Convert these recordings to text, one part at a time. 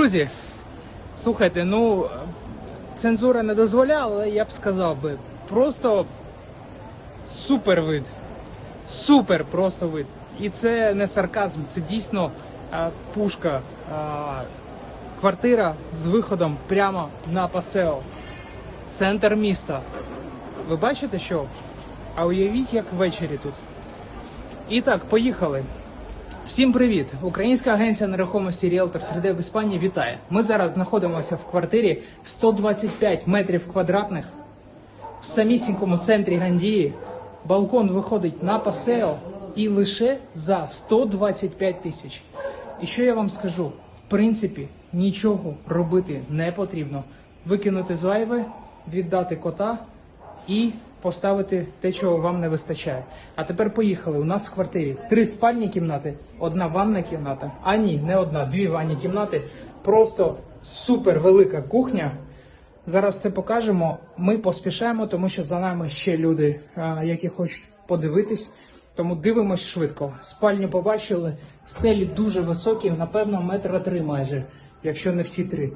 Друзі, слухайте, ну цензура не дозволяла, але я б сказав би, просто супер вид. Супер просто вид. І це не сарказм, це дійсно а, пушка. А, квартира з виходом прямо на пасео. Центр міста. Ви бачите що? А уявіть, як ввечері тут. І так, поїхали. Всім привіт! Українська агенція нерухомості Realtor 3D в Іспанії вітає. Ми зараз знаходимося в квартирі 125 метрів квадратних в самісінькому центрі Гандії. Балкон виходить на пасео і лише за 125 тисяч. І що я вам скажу? В принципі, нічого робити не потрібно. Викинути зайве, віддати кота і поставити те, чого вам не вистачає. А тепер поїхали. У нас в квартирі три спальні кімнати, одна ванна кімната. А ні, не одна, дві ванні кімнати. Просто супер велика кухня. Зараз все покажемо. Ми поспішаємо, тому що за нами ще люди, які хочуть подивитись. Тому дивимось швидко. Спальню побачили, стелі дуже високі, напевно, метра три майже, якщо не всі три.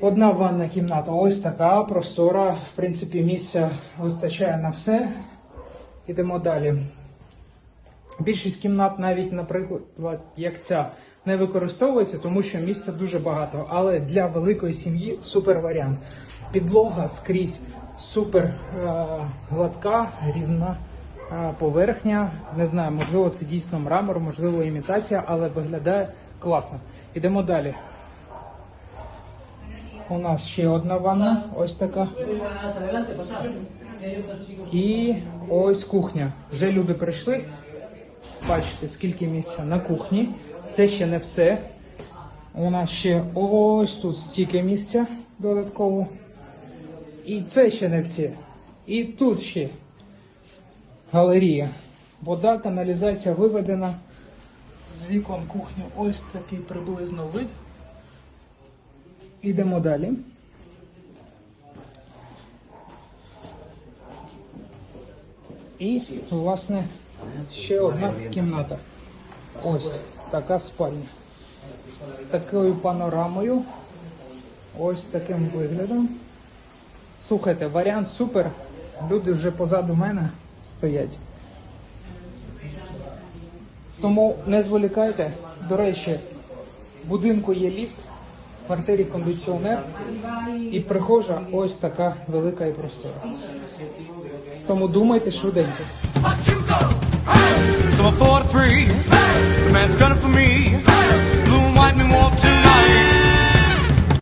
Одна ванна кімната, ось така простора. В принципі, місця вистачає на все. Ідемо далі. Більшість кімнат, навіть, наприклад, як ця, не використовується, тому що місця дуже багато. Але для великої сім'ї супер варіант. Підлога скрізь супер е, гладка, рівна е, поверхня. Не знаю, можливо, це дійсно мрамор, можливо, імітація, але виглядає класно. Ідемо далі. У нас ще одна ванна, ось така. І ось кухня. Вже люди прийшли. Бачите, скільки місця на кухні. Це ще не все. У нас ще ось тут стільки місця додатково. І це ще не все. І тут ще галерія. Вода, каналізація виведена. З вікон кухні ось такий приблизно вид. Ідемо далі. І, власне, ще одна кімната. Ось така спальня. З такою панорамою. Ось таким виглядом. Слухайте, варіант супер. Люди вже позаду мене стоять. Тому не зволікайте. До речі, в будинку є ліфт, квартирі кондиціонер і прихожа ось така велика і простора. Тому думайте швиденько. So I'm 43, the man's gunning for me. Blue.